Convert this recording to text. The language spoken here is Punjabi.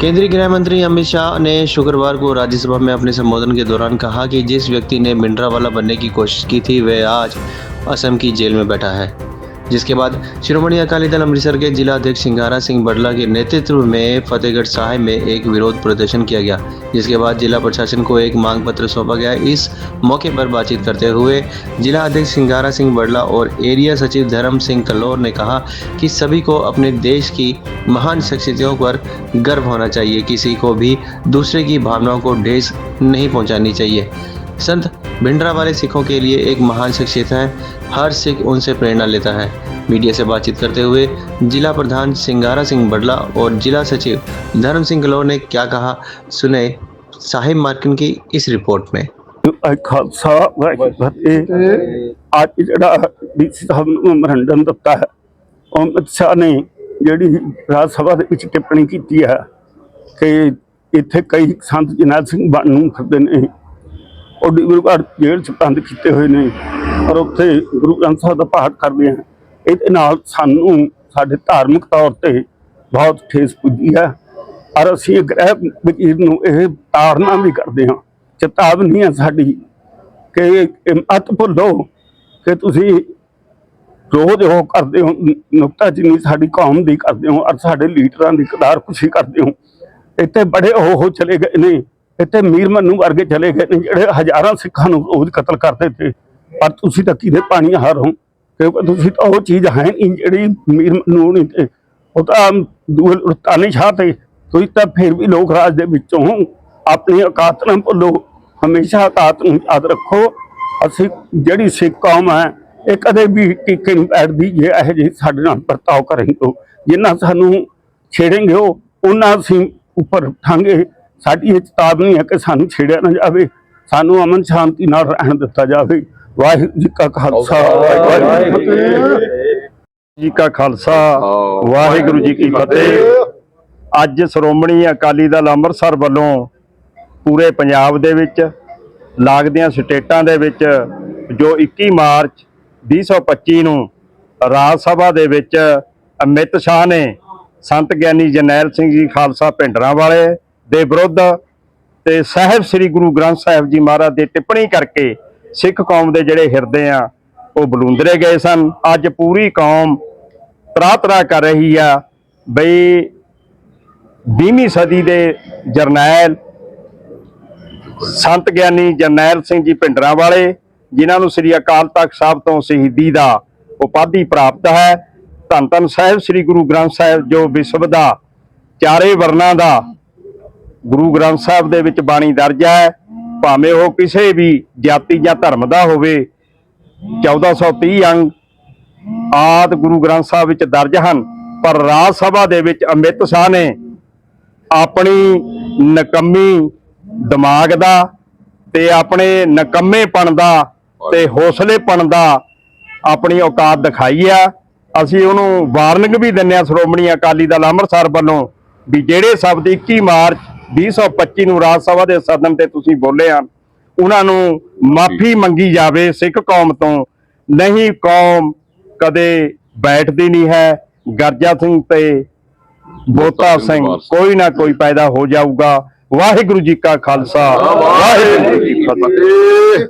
केंद्रीय गृह मंत्री अमित शाह ने शुक्रवार को राज्यसभा में अपने संबोधन के दौरान कहा कि जिस व्यक्ति ने भिंडरावाला बनने की कोशिश की थी वह आज असम की जेल में बैठा है जिसके बाद शिरोमणि अकाली दल अमृतसर के जिला अध्यक्ष सिंगारा सिंह बडला के नेतृत्व में फतेहगढ़ साहिब में एक विरोध प्रदर्शन किया गया, जिसके बाद जिला प्रशासन को एक मांग पत्र सौंपा गया। इस मौके पर बातचीत करते हुए जिला अध्यक्ष सिंगारा सिंह बडला और एरिया सचिव धर्म सिंह कल्लोर ने कहा कि सभी को अपने देश की महान शख्सियतों पर गर्व होना चाहिए, किसी को भी दूसरे की भावनाओं को ठेस नहीं पहुंचानी चाहिए। संत भिंडरा वाले सिखों के लिए एक महान शख्सियत है हर सिख उनसे प्रेरणा लेता है मीडिया से बातचीत करते हुए जिला प्रधान सिंगारा सिंह बडला और जिला सचिव धर्म सिंह गलोर ने क्या कहा सुने साहिब मार्किन की इस रिपोर्ट में ਵਾਹਿ ਖਾਲਸਾ ਵਾਹਿਗੁਰੂ ਫਤਿਹ ਅੱਜ ਜਿਹੜਾ ਡੀਸੀ ਸਾਹਿਬ ਨੂੰ ਮੈਮੋਰੰਡਮ ਦਿੱਤਾ ਹੈ ਉਹ ਅਮਿਤ ਸ਼ਾਹ ਨੇ ਜਿਹੜੀ ਰਾਜ ਸਭਾ ਦੇ ਵਿੱਚ ਟਿੱਪਣੀ ਕੀਤੀ ਹੈ ਕਿ ਇੱਥੇ ਕਈ ਸੰਤ ਜਨਰਲ ਸਿੰਘ ਬਣਨ ਨੂੰ ਫਿਰਦੇ ਨੇ ਉਹ ਘਰ ਜੇਲ੍ਹ ਚ ਬੰਦ ਕੀਤੇ ਹੋਏ ਨੇ। ਔਰ ਉੱਥੇ ਗੁਰੂ ਗ੍ਰੰਥ ਸਾਹਿਬ ਦਾ ਪਾਠ ਕਰਦੇ ਆ। ਇਹਦੇ ਨਾਲ ਸਾਨੂੰ ਸਾਡੇ ਧਾਰਮਿਕ ਤੌਰ ਤੇ ਬਹੁਤ ਠੇਸ ਪੁੱਜੀ ਹੈ। ਔਰ ਅਸੀਂ ਗ੍ਰਹਿ ਵਕੀਰ ਨੂੰ ਇਹ ਤਾੜਨਾ ਵੀ ਕਰਦੇ ਹਾਂ। ਚੇਤਾਵਨੀ ਹੈ ਸਾਡੀ ਕਿ ਇਹ ਮਤ ਭੁੱਲੋ ਕਿ ਤੁਸੀਂ ਰੋਜ਼ ਉਹ ਕਰਦੇ ਹੋ ਨੁਕਤਾਚੀਨੀ ਸਾਡੀ ਕੌਮ ਦੀ ਕਰਦੇ ਹੋ, ਔਰ ਸਾਡੇ ਲੀਡਰਾਂ ਦੀ ਕਦਾਰ ਖੁਸ਼ੀ ਕਰਦੇ ਹੋ। ਇੱਥੇ ਬੜੇ ਉਹ ਹੋ ਚਲੇ ਗਏ ਨੇ। ਇੱਥੇ ਮੀਰ ਮੰਨੂ ਵਰਗੇ ਚਲੇ ਗਏ ਨੇ ਜਿਹੜੇ ਹਜ਼ਾਰਾਂ ਸਿੱਖਾਂ ਨੂੰ ਰੋਜ਼ ਕਤਲ ਕਰਦੇ ਤੇ। ਪਰ ਤੁਸੀਂ ਤਾਂ ਕਿਹਦੇ ਪਾਣੀ ਹਾਰੋ ਕਿਉਂਕਿ ਤੁਸੀਂ ਤਾਂ ਉਹ ਚੀਜ਼ ਹੈ ਨਹੀਂ ਜਿਹੜੀ ਮੀਰ ਮੰਨੂ ਨਹੀਂ ਤੇ। ਉਹ ਤਾਂ ਦੂਏ ਲੁਟਾਨੀ ਸ਼ਾਹ ਤੇ। ਤੁਸੀਂ ਤਾਂ ਫਿਰ ਵੀ ਲੋਕ ਰਾਜ ਦੇ ਵਿੱਚੋਂ ਆਪਣੀ ਔਕਾਤ ਨਾ ਭੁੱਲੋ। ਹਮੇਸ਼ਾ ਔਕਾਤ ਨੂੰ ਯਾਦ ਰੱਖੋ। ਅਸੀਂ ਜਿਹੜੀ ਸਿੱਖ ਕੌਮ ਹੈ, ਇਹ ਕਦੇ ਵੀ ਟੀਕੇ ਨਹੀਂ ਬੈਠਦੀ ਜੇ ਇਹੋ ਜਿਹੇ ਸਾਡੇ ਨਾਲ ਵਰਤਾਓ ਕਰਨਗੇ ਜਿੰਨਾ ਸਾਨੂੰ ਛੇੜेंगे ਉਹ ਉਹਨਾਂ ਅਸੀਂ ਉੱਪਰ ਉਠਾਂਗੇ। ਸਾਡੀ ਇਹ ਚੇਤਾਵਨੀ ਹੈ ਕਿ ਸਾਨੂੰ ਛੇੜਿਆ ਨਾ ਜਾਵੇ, ਸਾਨੂੰ ਅਮਨ ਸ਼ਾਂਤੀ ਨਾਲ ਰਹਿਣ ਦਿੱਤਾ ਜਾਵੇ। ਵਾਹਿਗੁਰੂ ਜੀ ਕਾ ਖਾਲਸਾ, ਵਾਹਿਗੁਰੂ ਜੀ ਕੀ ਜੀ ਕਾ ਖਾਲਸਾ, ਵਾਹਿਗੁਰੂ ਜੀ ਕੀ ਫਤਿਹ। ਅੱਜ ਸ਼੍ਰੋਮਣੀ ਅਕਾਲੀ ਦਲ ਅੰਮ੍ਰਿਤਸਰ ਵੱਲੋਂ ਪੂਰੇ ਪੰਜਾਬ ਦੇ ਵਿੱਚ, ਲੱਗਦੀਆਂ ਸਟੇਟਾਂ ਦੇ ਵਿੱਚ, ਜੋ 21 ਮਾਰਚ 2025 ਨੂੰ ਰਾਜ ਸਭਾ ਦੇ ਵਿੱਚ ਅਮਿਤ ਸ਼ਾਹ ਨੇ ਸੰਤ ਗਿਆਨੀ ਜਰਨੈਲ ਸਿੰਘ ਜੀ ਖਾਲਸਾ ਭਿੰਡਰਾਂ ਵਾਲੇ ਦੇ ਵਿਰੁੱਧ ਤੇ ਸਾਹਿਬ ਸ੍ਰੀ ਗੁਰੂ ਗ੍ਰੰਥ ਸਾਹਿਬ ਜੀ ਮਹਾਰਾਜ ਦੇ ਟਿੱਪਣੀ ਕਰਕੇ ਸਿੱਖ ਕੌਮ ਦੇ ਜਿਹੜੇ ਹਿਰਦੇ ਆ, ਉਹ ਬਲੂੰਦਰੇ ਗਏ ਸਨ। ਅੱਜ ਪੂਰੀ ਕੌਮ ਤਰਾ ਤਰਾ ਕਰ ਰਹੀ ਆ ਬਈ 20ਵੀਂ ਸਦੀ ਦੇ ਜਰਨੈਲ ਸੰਤ ਗਿਆਨੀ ਜਰਨੈਲ ਸਿੰਘ ਜੀ ਭਿੰਡਰਾਂ ਵਾਲੇ, ਜਿਨ੍ਹਾਂ ਨੂੰ ਸ੍ਰੀ ਅਕਾਲ ਤਖਤ ਸਾਹਿਬ ਤੋਂ ਸ਼ਹੀਦੀ ਦਾ ਉਪਾਧੀ ਪ੍ਰਾਪਤ ਹੈ, ਧੰਨ ਧੰਨ ਸਾਹਿਬ ਸ੍ਰੀ ਗੁਰੂ ਗ੍ਰੰਥ ਸਾਹਿਬ ਜੋ ਵਿਸ਼ਵ ਦਾ ਚਾਰੇ ਵਰਨਾਂ ਦਾ ਗੁਰੂ ਗ੍ਰੰਥ ਸਾਹਿਬ ਦੇ ਵਿੱਚ ਬਾਣੀ ਦਰਜ ਹੈ, ਭਾਵੇਂ ਉਹ ਕਿਸੇ ਵੀ ਜਾਤੀ ਜਾਂ ਧਰਮ ਦਾ ਹੋਵੇ। 1430 ਅੰਗ ਆਦ ਗੁਰੂ ਗ੍ਰੰਥ ਸਾਹਿਬ ਵਿੱਚ ਦਰਜ ਹਨ, ਪਰ ਰਾਜ ਸਭਾ ਦੇ ਵਿੱਚ ਅਮਿਤ ਸ਼ਾਹ ਨੇ ਆਪਣੀ ਨਕੰਮੀ ਦਿਮਾਗ ਦਾ ਤੇ ਆਪਣੇ ਨਕੰਮੇਪਣ ਦਾ ਤੇ ਹੌਸਲੇਪਣ ਦਾ ਆਪਣੀ ਔਕਾਤ ਦਿਖਾਈ ਆ। ਅਸੀਂ ਉਹਨੂੰ ਵਾਰਨਿੰਗ ਵੀ ਦਿੰਨੇ ਆ ਸ਼੍ਰੋਮਣੀ ਅਕਾਲੀ ਦਲ ਅੰਮ੍ਰਿਤਸਰ ਵੱਲੋਂ ਵੀ ਜਿਹੜੇ ਸ਼ਬਦ 21 ਮਾਰਚ 2025 ਨੂੰ ਰਾਜ ਸਭਾ ਦੇ ਸਦਨ ਤੇ ਤੁਸੀਂ ਬੋਲੇ ਆ ਉਹਨਾਂ ਨੂੰ ਮਾਫੀ ਮੰਗੀ ਜਾਵੇ ਸਿੱਖ ਕੌਮ ਤੋਂ। ਨਹੀਂ ਕੌਮ ਕਦੇ ਬੈਠਦੀ ਨਹੀਂ ਹੈ। ਗਰਜਾ ਸਿੰਘ ਤੇ ਬੋਤਾ ਸਿੰਘ ਕੋਈ ਨਾ ਕੋਈ ਪੈਦਾ ਹੋ ਜਾਊਗਾ। ਵਾਹਿਗੁਰੂ ਜੀ ਕਾ ਖਾਲਸਾ। ਵਾਹਿਗੁਰੂ ਜੀ ਕੀ ਫਤਿਹ।